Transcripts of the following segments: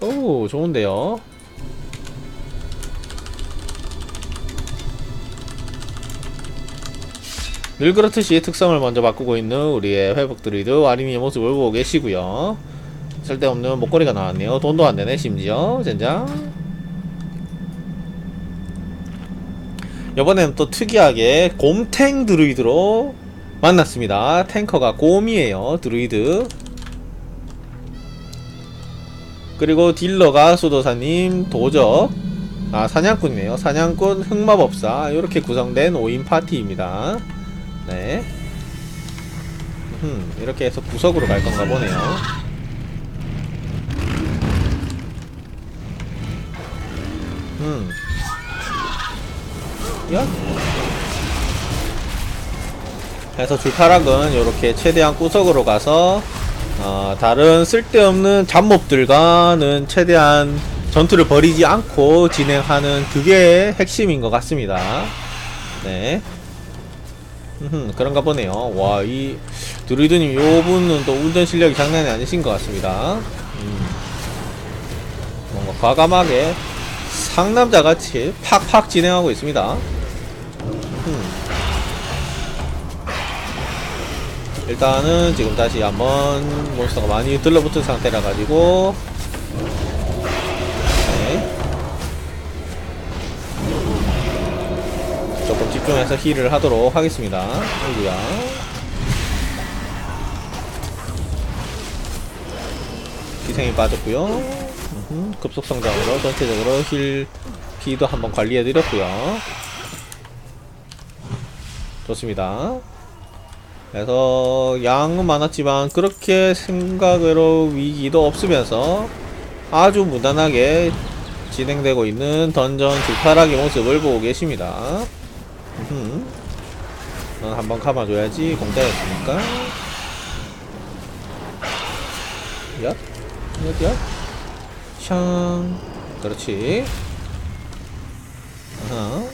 오 좋은데요? 늘 그렇듯이 특성을 먼저 바꾸고 있는 우리의 회복 드리드 와리니의 모습을 보고 계시고요. 쓸데없는 목걸이가 나왔네요. 돈도 안되네 심지어. 젠장. 이번에는 또 특이하게 곰탱 드루이드로 만났습니다. 탱커가 곰이에요 드루이드 그리고 딜러가 수도사님 도적. 아 사냥꾼이네요. 사냥꾼 흑마법사. 이렇게 구성된 5인 파티입니다. 네. 음, 이렇게 해서 구석으로 갈 건가 보네요. 음 야? 그래서 줄타락은 이렇게 최대한 구석으로 가서 어, 다른 쓸데없는 잡몹들과는 최대한 전투를 벌이지 않고 진행하는 그게 핵심인 것 같습니다. 네. 음, 그런가 보네요. 와, 이 드루이드님 요 분은 또 운전 실력이 장난이 아니신 것 같습니다. 음, 뭔가 과감하게 상남자같이 팍팍 진행하고 있습니다. 음. 일단은 지금 다시 한번 몬스터가 많이 들러붙은 상태라 가지고 네. 조금 집중해서 힐을 하도록 하겠습니다. 어이구야. 기생이 빠졌고요. 음흠, 급속 성장으로 전체적으로 힐 피도 한번 관리해드렸고요. 좋습니다. 그래서 양은 많았지만 그렇게 생각으로 위기도 없으면서 아주 무난하게 진행되고 있는 던전 주파락의 모습을 보고 계십니다. 넌 한번 감아줘야지 공짜였으니까. 야, 어디야? 샹. 그렇지. 아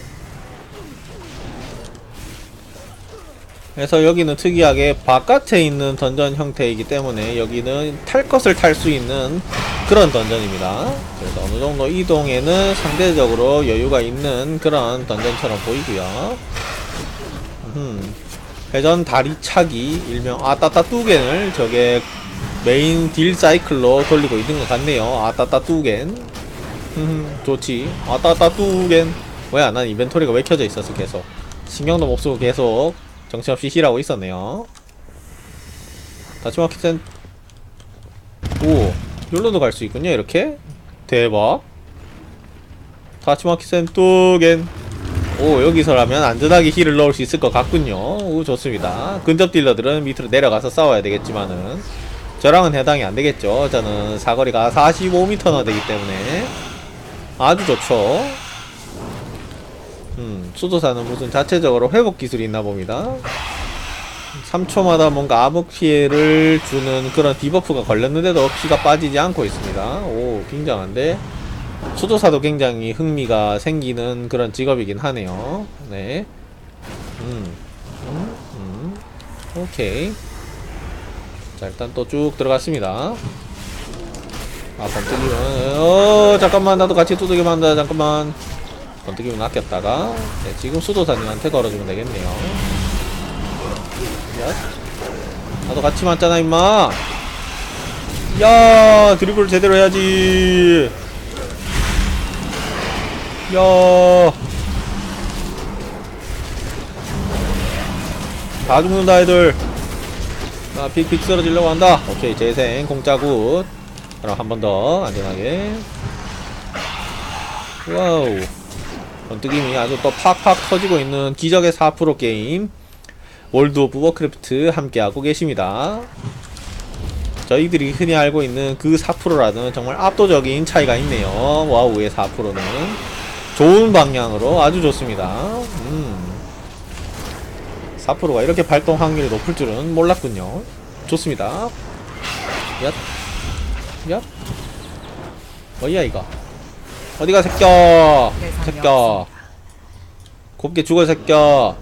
그래서 여기는 특이하게 바깥에 있는 던전 형태이기 때문에 여기는 탈 것을 탈 수 있는 그런 던전입니다. 그래서 어느 정도 이동에는 상대적으로 여유가 있는 그런 던전처럼 보이고요. 음, 회전 다리 차기 일명 아따따 뚜겐을 저게 메인 딜 사이클로 돌리고 있는 것 같네요. 아따따 뚜겐. 음, 좋지. 아따따 뚜겐. 뭐야, 난 인벤토리가 왜 켜져 있었어, 계속. 신경도 못 쓰고 계속 정신없이 힐하고 있었네요. 다치마키센. 오 여기로도 갈 수 있군요 이렇게. 대박. 다치마키센 뚜겐 오 여기서라면 안전하게 힐을 넣을 수 있을 것 같군요. 오 좋습니다. 근접 딜러들은 밑으로 내려가서 싸워야 되겠지만은 저랑은 해당이 안 되겠죠. 저는 사거리가 45m나 되기 때문에 아주 좋죠 음, 수도사는 무슨 자체적으로 회복 기술이 있나 봅니다. 3초마다 뭔가 암흑 피해를 주는 그런 디버프가 걸렸는데도 피가 빠지지 않고 있습니다. 오, 굉장한데. 수도사도 굉장히 흥미가 생기는 그런 직업이긴 하네요. 네. 음, 음, 음. 오케이. 자, 일단 또 쭉 들어갔습니다. 아, 번뜩이면, 어, 잠깐만, 나도 같이 두들겨 만다, 잠깐만. 번뜩이면 아꼈다가 네, 지금 수도사님한테 걸어주면 되겠네요. 야. 나도 같이 맞잖아 임마. 야 드리블 제대로 해야지. 야. 다 죽는다 애들. 나 픽픽 쓰러지려고 한다. 오케이 재생 공짜굿. 그럼 한 번 더 안전하게. 와우 번뜩임이 아주 또 팍팍 터지고 있는 기적의 4% 게임 월드 오브 워크래프트 함께하고 계십니다. 저희들이 흔히 알고 있는 그 4%라는 정말 압도적인 차이가 있네요. 와우의 4%는 좋은 방향으로 아주 좋습니다. 음. 4%가 이렇게 발동 확률이 높을 줄은 몰랐군요. 좋습니다. 얍. 얍. 뭐야 이거? 어디가 새끼야? 새끼야. 곱게 죽어 새끼야.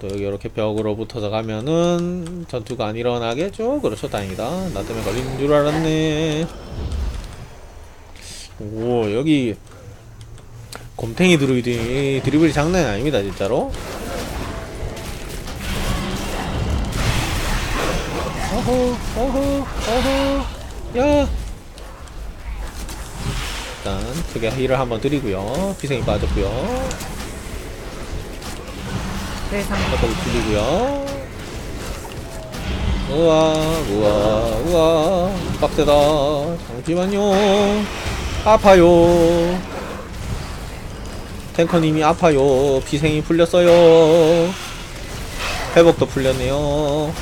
또 여기 이렇게 벽으로 붙어서 가면은 전투가 안 일어나겠죠? 그렇죠 다행이다. 나 때문에 걸리는 줄 알았네. 오 여기 곰탱이 드루이드 드리블이 장난이 아닙니다 진짜로. 어허 어허 어허. 야 일단 크게 힐을 한번 드리고요. 피생이 빠졌고요. 대상 바닥을 줄이고요. 우와 우와 우와. 빡세다. 잠시만요. 아파요. 탱커님이 아파요. 비생이 풀렸어요. 회복도 풀렸네요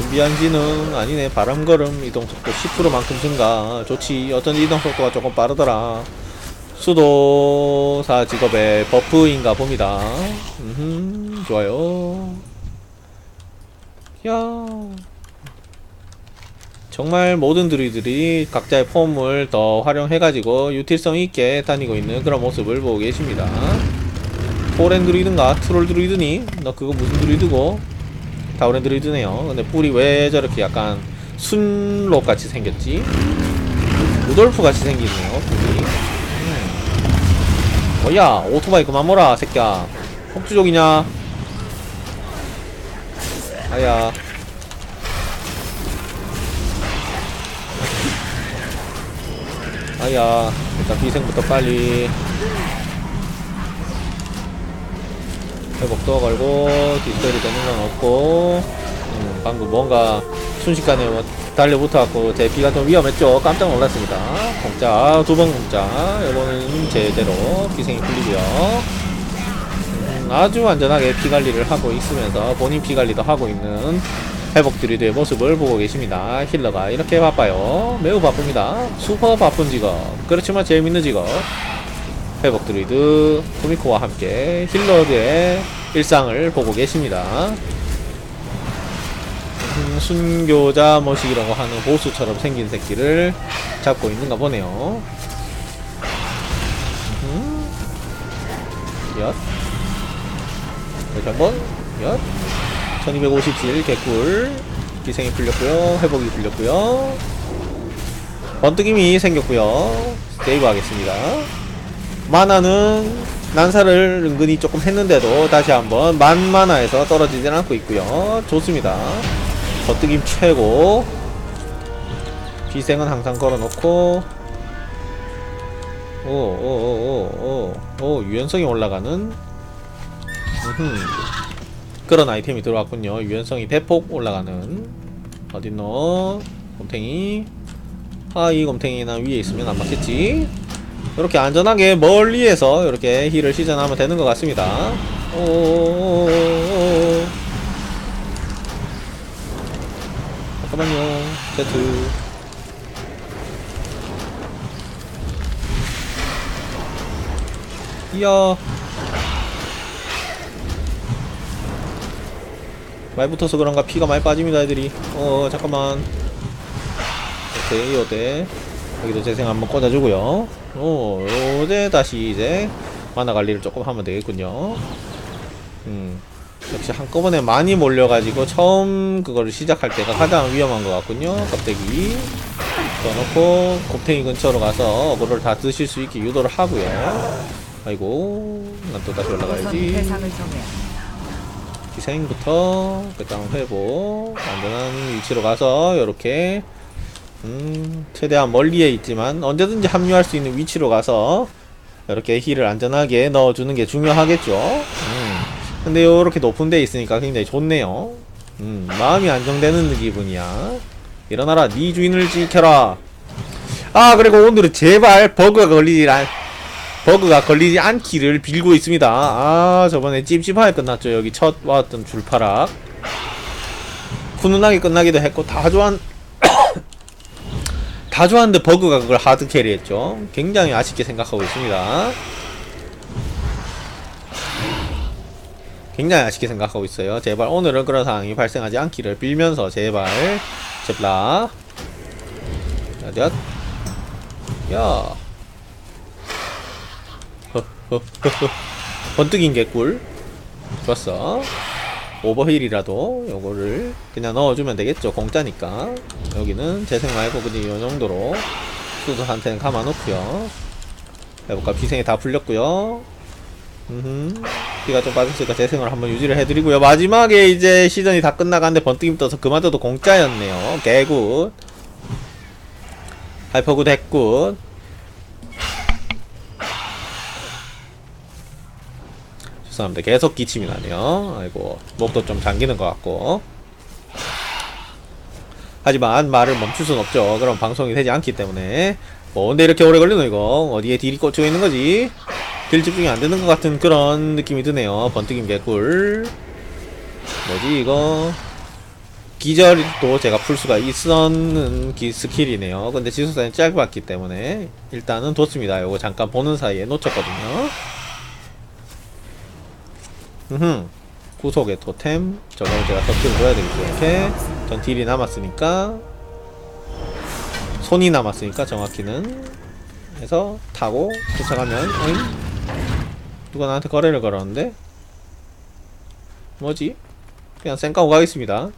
준비한 지는 아니네. 바람걸음 이동속도 10%만큼 증가. 좋지. 어쩐지 이동속도가 조금 빠르더라. 수도사 직업의 버프인가 봅니다. 음 좋아요. 야. 정말 모든 드루이들이 각자의 폼을 더 활용해가지고 유틸성 있게 다니고 있는 그런 모습을 보고 계십니다. 포렌 드루이드인가 트롤 드루이드니? 너 그거 무슨 드루이드고 다우렌 드루이드네요. 근데 뿔이 왜 저렇게 약간 순록 같이 생겼지? 루돌프 같이 생기네요 뿔이. 뭐야 오토바이 그만 몰아 새끼야. 폭주족이냐? 아야. 아야 일단 비생부터 빨리 회복도 걸고 디스펠이 되는 건 없고 음, 방금 뭔가 순식간에 뭐 달려붙어갖고 제 피가 좀 위험했죠. 깜짝 놀랐습니다. 공짜 두 번 공짜. 이거는 제대로 피생이 풀리고요. 음, 아주 안전하게 피 관리를 하고 있으면서 본인 피 관리도 하고 있는 회복 드리드의 모습을 보고 계십니다. 힐러가 이렇게 바빠요. 매우 바쁩니다. 슈퍼 바쁜 직업. 그렇지만 재밌는 직업 회복 드리드 쿠미코와 함께 힐러들의 일상을 보고 계십니다 음, 순교자 머시기라고 하는 보수처럼 생긴 새끼를 잡고 있는가 보네요. 음. 엿. 다시 한번. 엿. 1257 개꿀. 기생이 풀렸고요. 회복이 풀렸고요. 번뜩임이 생겼고요. 세이브 하겠습니다. 마나는 난사를 은근히 조금 했는데도 다시 한번 만 마나에서 떨어지진 않고 있고요. 좋습니다. 버뜩임 최고. 비생은 항상 걸어놓고. 오오오오오 유연성이 올라가는. 음흠. 그런 아이템이 들어왔군요. 유연성이 대폭 올라가는. 어딨노? 곰탱이. 아이 곰탱이 나 위에 있으면 안 맞겠지 이렇게 안전하게 멀리에서 이렇게 힐을 시전하면 되는 것 같습니다 오오오오오 잠깐만요. 세트. 이야. 많이 붙어서 그런가 피가 많이 빠집니다, 애들이. 어, 잠깐만. 오케이, 요대. 여기도 재생 한번 꽂아주고요. 오, 요대 다시 이제 만화 관리를 조금 하면 되겠군요. 음. 역시 한꺼번에 많이 몰려가지고 처음 그거를 시작할 때가 가장 위험한 것 같군요. 껍데기 넣어놓고 곱탱이 근처로 가서 어그로를 다 드실 수 있게 유도를 하고요. 아이고, 난 또 다시 올라가야지. 기생부터 그 다음 회복 안전한 위치로 가서 이렇게 음 최대한 멀리에 있지만 언제든지 합류할 수 있는 위치로 가서 이렇게 힐을 안전하게 넣어주는 게 중요하겠죠. 음. 근데 요렇게 높은 데 있으니까 굉장히 좋네요. 음, 마음이 안정되는 기분이야. 일어나라, 네 주인을 지켜라. 아, 그리고 오늘은 제발 버그가 걸리지 않, 버그가 걸리지 않기를 빌고 있습니다. 아, 저번에 찝찝하게 끝났죠. 여기 첫 왔던 줄파락. 훈훈하게 끝나기도 했고, 다 좋아한, 다 좋았는데 버그가 그걸 하드 캐리했죠. 굉장히 아쉽게 생각하고 있습니다. 굉장히 아쉽게 생각하고 있어요. 제발 오늘은 그런 상황이 발생하지 않기를 빌면서 제발 제플라 야, 야, 번뜩인 개꿀 좋았어. 오버힐이라도 요거를 그냥 넣어주면 되겠죠. 공짜니까. 여기는 재생 말고 그냥 이 정도로 상태는 감아놓고요. 회복과 피생이 다 풀렸고요. 음 피가 좀 빠졌으니까 재생을 한번 유지를 해드리고요. 마지막에 이제 시즌이 다 끝나가는데 번뜩임 떠서 그마저도 공짜였네요. 개굿. 하이퍼굿 했굿 죄송합니다 계속 기침이 나네요. 아이고 목도 좀 잠기는 것 같고. 하지만 말을 멈출 순 없죠. 그럼 방송이 되지 않기 때문에. 뭔데 이렇게 오래 걸리노 이거? 어디에 딜이 꽂혀 있는 거지? 딜 집중이 안 되는 것 같은 그런 느낌이 드네요. 번뜩임 개꿀. 뭐지 이거? 기절도 제가 풀 수가 있었는 기 스킬이네요. 근데 지속사는 짧았기 때문에 일단은 뒀습니다. 요거 잠깐 보는 사이에 놓쳤거든요 흠. 구속의 토템 저걸 제가 덕질을 줘야 되겠죠. 이렇게. 전 딜이 남았으니까 손이 남았으니까 정확히는. 해서 타고 쫓아가면 어잉? 누가 나한테 거래를 걸었는데? 뭐지? 그냥 쌩까고 가겠습니다.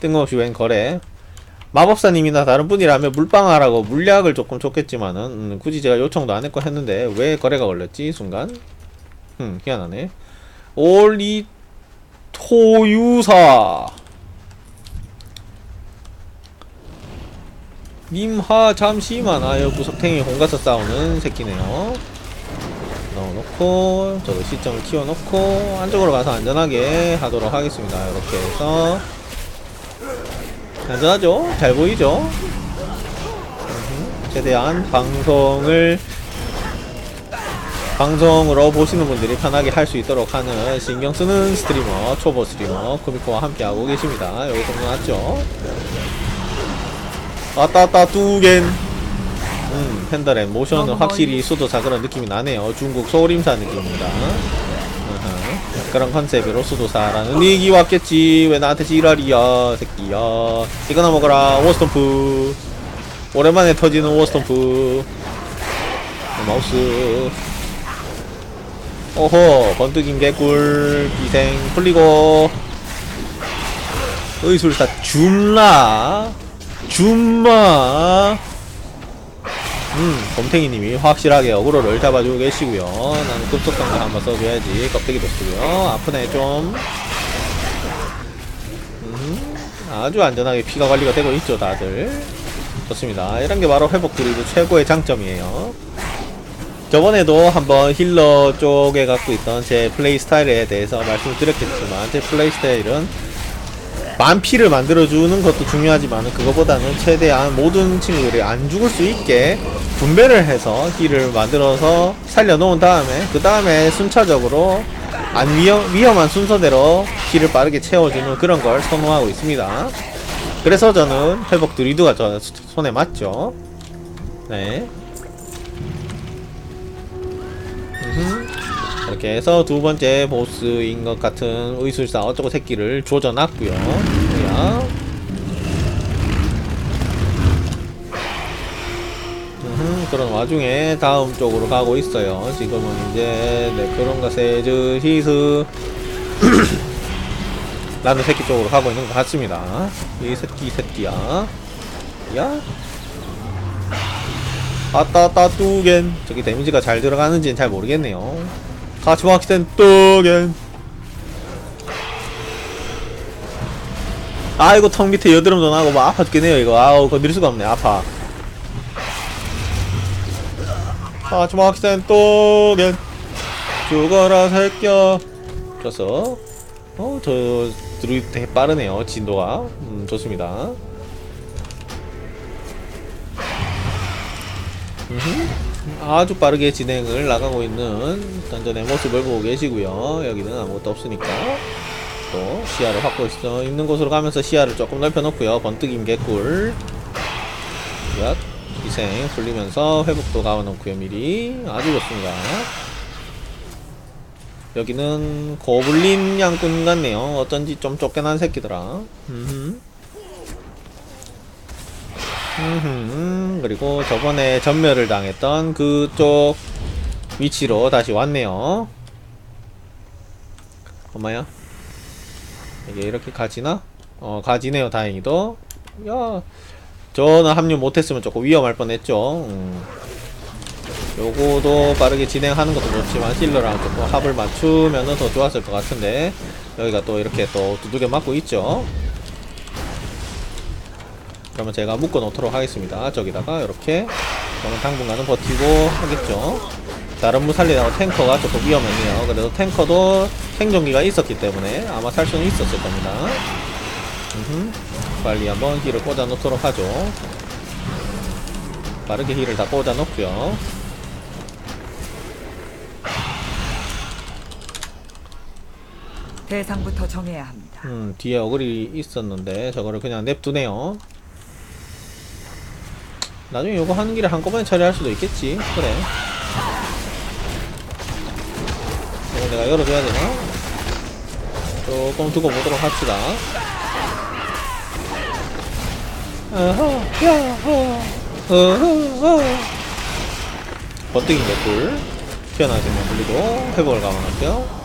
뜬금없이 웬 거래. 마법사님이나 다른 분이라면 물방하라고 물약을 조금 줬겠지만은 음, 굳이 제가 요청도 안 했고 했는데 왜 거래가 걸렸지? 이 순간. 음 희한하네 올리 토유사 님하 잠시만 아유 구석탱이 혼가서 싸우는 새끼네요 넣어놓고 저도 시점을 키워놓고 안쪽으로 가서 안전하게 하도록 하겠습니다 이렇게 해서 안전하죠? 잘 보이죠? 최대한 방송을 방송으로 보시는 분들이 편하게 할 수 있도록 하는 신경 쓰는 스트리머, 초보 스트리머, 코미코와 함께하고 계십니다. 여기 정도 났죠? 아따, 아따, 뚜겐. 음, 펜더렌 모션은 확실히 수도사 그런 느낌이 나네요. 중국 소림사 느낌입니다. 으흠. 그런 컨셉으로 수도사라는 얘기 왔겠지. 왜 나한테 지랄이야, 새끼야. 이거나 먹어라, 워스톰프. 오랜만에 터지는 워스톰프. 마우스. 오호 번뜩임 개꿀 기생 풀리고. 의술사 줌라 줌마? 음 곰탱이님이 확실하게 어그로를 잡아주고 계시고요. 나는 급속성도 한번 써줘야지. 껍데기도 쓰고요. 아프네 좀. 음, 아주 안전하게 피가 관리가 되고 있죠 다들. 좋습니다. 이런게 바로 회복 드리브 최고의 장점이에요 저번에도 한번 힐러 쪽에 갖고 있던 제 플레이 스타일에 대해서 말씀을 드렸겠지만 제 플레이 스타일은 만피를 만들어주는 것도 중요하지만 그거보다는 최대한 모든 친구들이 안 죽을 수 있게 분배를 해서 힐을 만들어서 살려놓은 다음에 그 다음에 순차적으로 안 위험, 위험한 순서대로 힐을 빠르게 채워주는 그런 걸 선호하고 있습니다. 그래서 저는 회복 드리드가 저 손에 맞죠. 네 이렇게 해서 두 번째 보스인 것 같은 의술사 어쩌고 새끼를 조져놨고요. 음흠, 그런 와중에 다음 쪽으로 가고 있어요. 지금은 이제 네크론과 세즈 히스 라는 새끼 쪽으로 가고 있는 것 같습니다. 이 새끼 이 새끼야. 야. 아따따 뚜겐 저기 데미지가 잘 들어가는지는 잘 모르겠네요 확센 뚜겐. 아이고 턱 밑에 여드름도 나고 막 아파 죽겠네요 이거. 아우 건드릴 수가 없네 아파. 확센 뚜겐. 죽어라 새끼야. 좋았어 어저 드루이드 되게 빠르네요 진도가. 음 좋습니다. 음흠. 아주 빠르게 진행을 나가고 있는 던전의 모습을 보고 계시고요. 여기는 아무것도 없으니까 또 시야를 확보할 수 있는 곳으로 가면서 시야를 조금 넓혀놓고요. 번뜩임 개꿀 얏 희생 풀리면서 회복도 가워놓고요. 미리 아주 좋습니다. 여기는 고블린 양꾼 같네요. 어쩐지 좀 쫓겨난 새끼더라. 음흠. 음흠, 그리고 저번에 전멸을 당했던 그쪽 위치로 다시 왔네요. 엄마야? 이게 이렇게 가지나? 어, 가지네요, 다행히도. 야, 저는 합류 못했으면 조금 위험할 뻔했죠. 음. 요거도 빠르게 진행하는 것도 좋지만 힐러랑 조금 합을 맞추면은 더 좋았을 것 같은데 여기가 또 이렇게 또 두들겨 맞고 있죠. 그러면 제가 묶어 놓도록 하겠습니다. 저기다가 이렇게 그러면 당분간은 버티고 하겠죠. 다른 무살리다가 탱커가 조금 위험했네요. 그래도 탱커도 생존기가 있었기 때문에 아마 살 수는 있었을 겁니다. 음흠. 빨리 한번 힐을 꽂아 놓도록 하죠. 빠르게 힐을 다 꽂아 놓고요. 대상부터 정해야 합니다. 음, 뒤에 어글이 있었는데 저거를 그냥 냅두네요. 나중에 요거 하는 길에 한꺼번에 처리할 수도 있겠지. 그래. 이거 내가 열어줘야 되나? 조금 두고 보도록 합시다. 어허, 야호, 어허, 어. 번뜩인 개꿀. 튀어나오시면 물리도 회복을 감안할게요.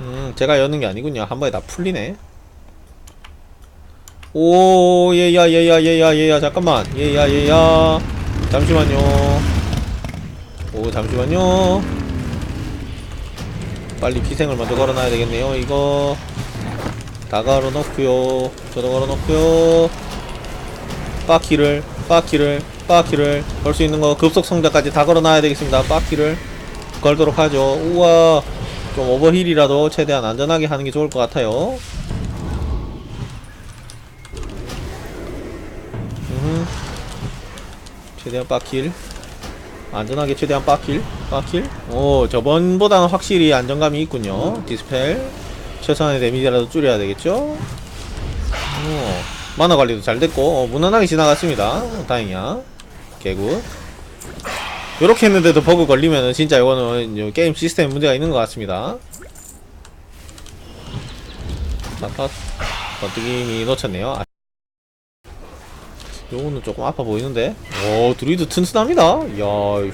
음, 제가 여는 게 아니군요. 한 번에 다 풀리네. 오, 얘야, 얘야, 얘야, 얘야, 잠깐만. 얘야, 얘야. 잠시만요. 오, 잠시만요. 빨리 피생을 먼저 걸어놔야 되겠네요. 이거. 다 걸어놓고요. 저도 걸어놓고요. 바퀴를, 바퀴를, 바퀴를 걸 수 있는 거 급속 성자까지 다 걸어놔야 되겠습니다. 바퀴를 걸도록 하죠. 우와. 좀 오버힐이라도 최대한 안전하게 하는 게 좋을 것 같아요. 음. 최대한 빡킬. 안전하게 최대한 빡킬. 빡킬. 오, 저번보다는 확실히 안정감이 있군요. 디스펠. 최소한의 데미지라도 줄여야 되겠죠? 오, 만화 관리도 잘 됐고, 어, 무난하게 지나갔습니다. 어, 다행이야. 개굿. 요렇게 했는데도 버그 걸리면은 진짜 이거는 요 게임 시스템 문제가 있는 것 같습니다. 나타 번뜩이미 놓쳤네요. 아. 요거는 조금 아파 보이는데. 오 드루이드 튼튼합니다. 야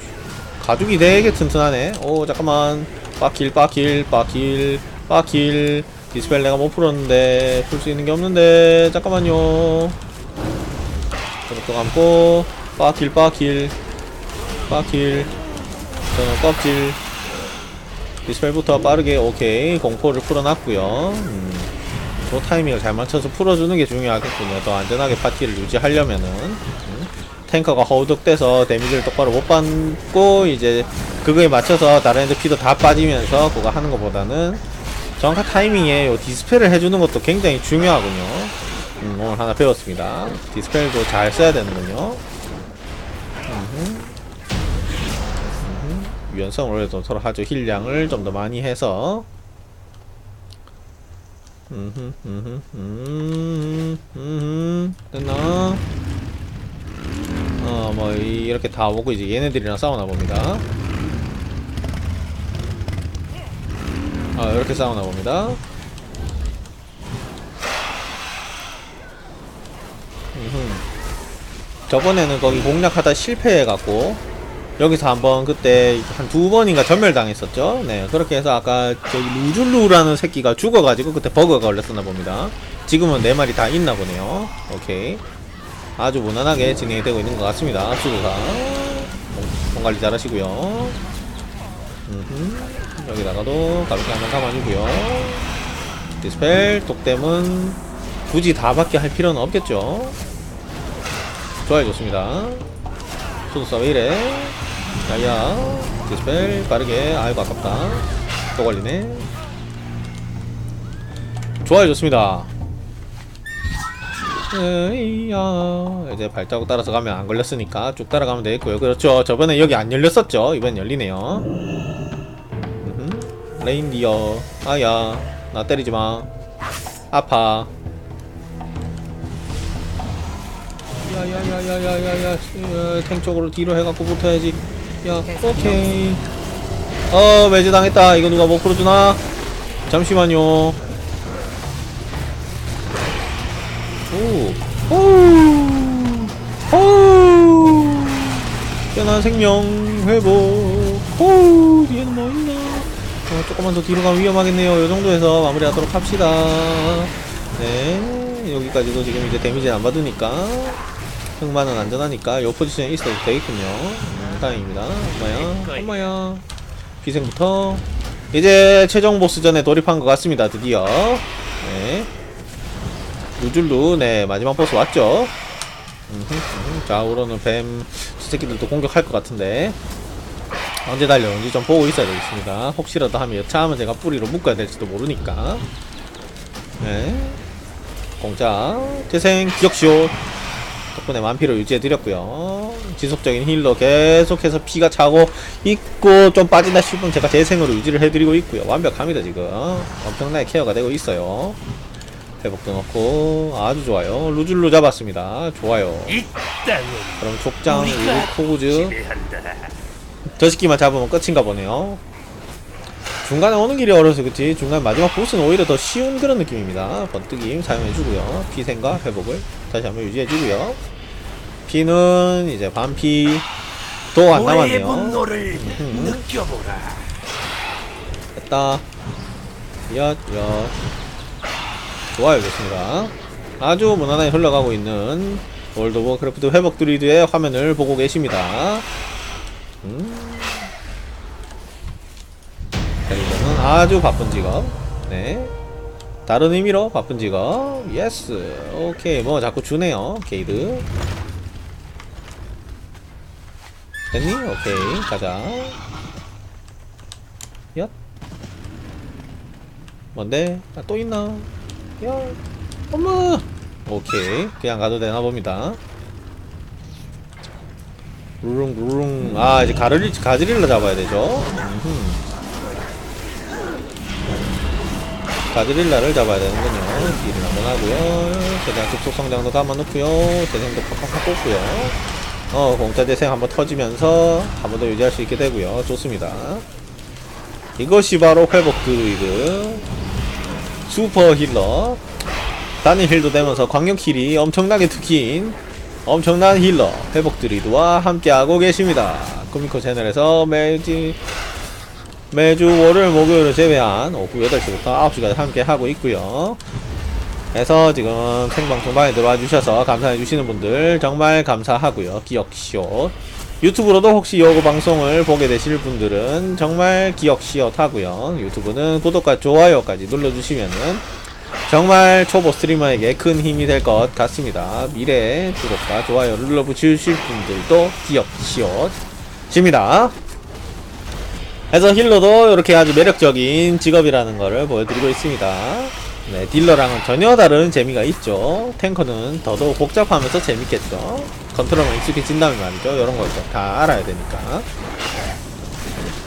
가죽이 되게 튼튼하네. 오 잠깐만 빠킬 빠킬 빠킬 빠킬 디스펠 내가 못 풀었는데 풀 수 있는 게 없는데 잠깐만요. 저것도 감고 빠킬 빠킬 빠킬 저는 껍질 디스펠부터 빠르게 오케이 공포를 풀어놨고요 음, 저 타이밍을 잘 맞춰서 풀어주는 게 중요하겠군요 더 안전하게 파티를 유지하려면은 음, 탱커가 허우덕대서 데미지를 똑바로 못 받고 이제 그거에 맞춰서 다른 애들 피도 다 빠지면서 그거 하는 것보다는 정확한 타이밍에 요 디스펠을 해주는 것도 굉장히 중요하군요 음, 오늘 하나 배웠습니다 디스펠도 잘 써야 되는군요 음흠. 유연성을 좀 서로 하죠. 힐량을 좀 더 많이 해서. 음흠, 음흠, 음, 음, 됐나? 어, 뭐, 이- 이렇게 다 오고 이제 얘네들이랑 싸우나 봅니다. 아, 이렇게 싸우나 봅니다. 음흠. 저번에는 거기 공략하다 실패해갖고, 여기서 한번 그때 한 두 번인가 전멸당했었죠. 네, 그렇게 해서 아까 저기 루줄루라는 새끼가 죽어가지고 그때 버그가 걸렸었나 봅니다. 지금은 네 마리 다 있나 보네요. 오케이. 아주 무난하게 진행이 되고 있는 것 같습니다. 수구가 몸 관리 잘하시고요. 음흠. 여기다가도 가볍게 한번 감아주고요. 디스펠, 독댐은 굳이 다 받게 할 필요는 없겠죠. 좋아요, 좋습니다. 수도사 왜 이래? 야야 디스펠 빠르게. 아이고 아깝다. 또 걸리네. 좋아요 좋습니다. 에이야 이제 발자국 따라서 가면 안 걸렸으니까 쭉 따라가면 되겠고요. 그렇죠. 저번에 여기 안 열렸었죠? 이번 열리네요. 레인디어. 아야 나 때리지마. 아파. 야야야야야야야 탱 쪽으로 뒤로 해갖고 붙어야지 야 오케이. 어 매즈 당했다. 이거 누가 못 풀어주나? 잠시만요. 오오오. 변한 생명 회복. 오 뒤에는 뭐 있나? 어, 조금만 더 뒤로 가면 위험하겠네요. 요 정도에서 마무리하도록 합시다. 네 여기까지도 지금 이제 데미지는 안 받으니까. 흑마는 안전하니까 요 포지션에 있어도 되겠군요 음, 다행입니다. 엄마야 엄마야. 비생부터. 이제 최종 보스전에 돌입한 것 같습니다 드디어. 네. 루줄루 네 마지막 보스 왔죠? 음흠, 음흠. 좌우로는 뱀 새끼들도 공격할 것 같은데. 언제 달려오는지 좀 보고 있어야 되겠습니다. 혹시라도 하면 여차하면 제가 뿌리로 묶어야 될지도 모르니까. 네. 공짜 재생 기억시오 덕분에 만피를 유지해드렸고요. 지속적인 힐러 계속해서 피가 차고 있고 좀 빠진다 싶으면 제가 재생으로 유지를 해드리고 있고요. 완벽합니다 지금. 엄청나게 케어가 되고 있어요. 회복도 넣고 아주 좋아요. 루줄루 잡았습니다. 좋아요. 그럼 족장 코구즈. 저 새끼만 잡으면 끝인가 보네요. 중간에 오는 길이 어려서 그치 중간 마지막 보스는 오히려 더 쉬운 그런 느낌입니다. 번뜩임 사용해주고요. 피생과 회복을 다시 한번 유지해주고요. 피는 이제 반피 도안 남았네요. 음. 느껴보라. 됐다. 엿엿. 좋아요 좋습니다. 아주 무난하게 흘러가고 있는 월드 오브 크래프트 회복 드리드의 화면을 보고 계십니다. 음. 그리고는 아주 바쁜 직업. 네 다른 의미로 바쁜 직업 예스 오케이 뭐 자꾸 주네요 게이드 됐니? 오케이 가자 엿 뭔데? 아, 또 있나? 야, 엄마! 오케이. 그냥 가도 되나 봅니다. 루룽, 루룽. 아, 이제 가르리, 가지릴라 잡아야 되죠? 음흠. 가지릴라를 잡아야 되는군요. 딜을 한번 하고요. 최대한 급속 성장도 감아놓고요. 재생도 팍팍팍 꽂고요. 어, 공짜 재생 한번 터지면서 한 번 더 유지할 수 있게 되고요. 좋습니다. 이것이 바로 회복 드루이드 슈퍼 힐러 단일 힐도 되면서 광역 힐이 엄청나게 특기인 엄청난 힐러 회복 드루이드와 함께하고 계십니다 코미코 채널에서 매주 매주 월요일 목요일을 제외한 오후 8시부터 9시까지 함께 하고 있고요. 그래서 지금 생방송 방에 들어와 주셔서 감사해 주시는 분들 정말 감사하고요. 기억시옷. 유튜브로도 혹시 요거 방송을 보게 되실 분들은 정말 기억시옷 하고요. 유튜브는 구독과 좋아요까지 눌러주시면은 정말 초보 스트리머에게 큰 힘이 될 것 같습니다. 미래에 구독과 좋아요를 눌러주실 분들도 기억시옷 집니다 그래서 힐러도 이렇게 아주 매력적인 직업이라는 것을 보여드리고 있습니다 네, 딜러랑은 전혀 다른 재미가 있죠. 탱커는 더더욱 복잡하면서 재밌겠죠. 컨트롤만 익숙해진다면 말이죠. 이런 걸다 알아야 되니까.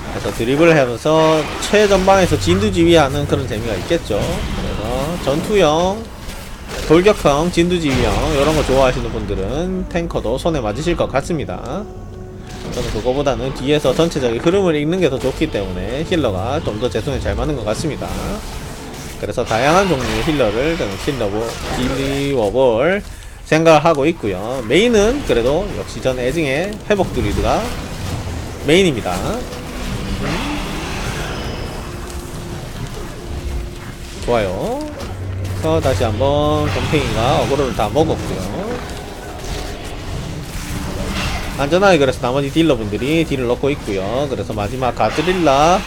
그래서 드리블을 하면서 최전방에서 진두지휘하는 그런 재미가 있겠죠. 그래서 전투형, 돌격형, 진두지휘형 이런 거 좋아하시는 분들은 탱커도 손에 맞으실 것 같습니다. 저는 그거보다는 뒤에서 전체적인 흐름을 읽는 게 더 좋기 때문에 힐러가 좀 더 제 손에 잘 맞는 것 같습니다. 그래서 다양한 종류의 힐러를 저는 힐러보 딜리워볼 생각을 하고 있고요. 메인은 그래도 역시 전 애증의 회복 드리드가 메인입니다. 음. 좋아요. 그래서 다시 한번 곰팽이가 어그로를 다 먹었고요. 안전하게 그래서 나머지 딜러분들이 딜을 넣고 있고요. 그래서 마지막 가드릴라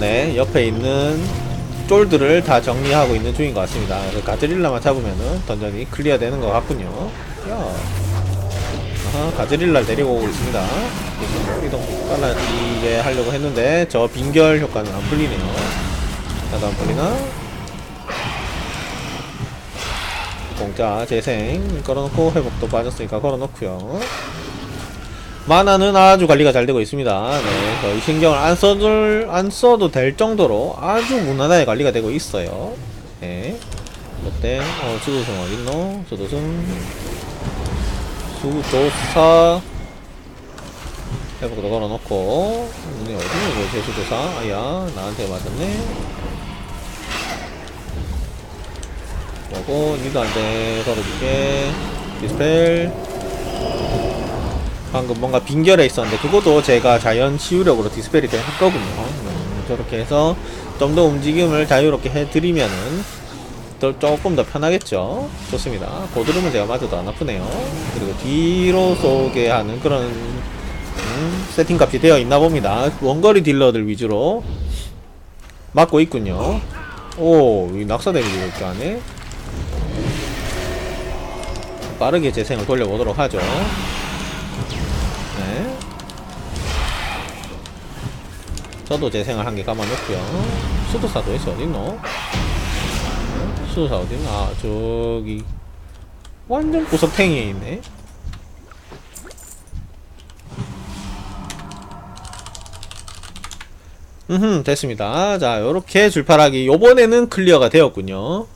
네 옆에 있는 쫄들을 다 정리하고 있는 중인 것 같습니다. 가드릴라만 잡으면은 던전이 클리어 되는 것 같군요. 야. 아하, 가드릴라를 데리고 오고 있습니다. 이동 빨라지게 하려고 했는데 저 빙결 효과는 안 풀리네요. 나도 안 풀리나? 공짜 재생 걸어놓고 회복도 빠졌으니까 걸어놓고요. 마나는 아주 관리가 잘 되고 있습니다. 네, 거의 신경을 안 써도 안 써도 될 정도로 아주 무난하게 관리가 되고 있어요. 네, 어때? 어, 수도승 어딨노? 수도승, 수도사 회복도 걸어놓고 눈이 어디냐 이거 제수도사? 아야, 나한테 맞았네. 뭐고 니도 안 돼 걸어줄게 디스펠 방금 뭔가 빈결에 있었는데 그것도 제가 자연 치유력으로 디스펠이 된 했거든요. 음, 저렇게 해서 좀 더 움직임을 자유롭게 해드리면은 더, 조금 더 편하겠죠? 좋습니다. 고드름은 제가 맞아도 안 아프네요. 그리고 뒤로 쏘게 하는 그런 음, 세팅 값이 되어 있나 봅니다. 원거리 딜러들 위주로 맞고 있군요. 오, 이 낙사 데미지가 이렇게 하네 빠르게 재생을 돌려보도록 하죠 저도 재생을 한 개 감아놓고요 수도사 도대체 어딨노? 네? 수도사 어딨나? 아 저기 완전 구석탱이에 있네 음 됐습니다 자 요렇게 줄파라기 요번에는 클리어가 되었군요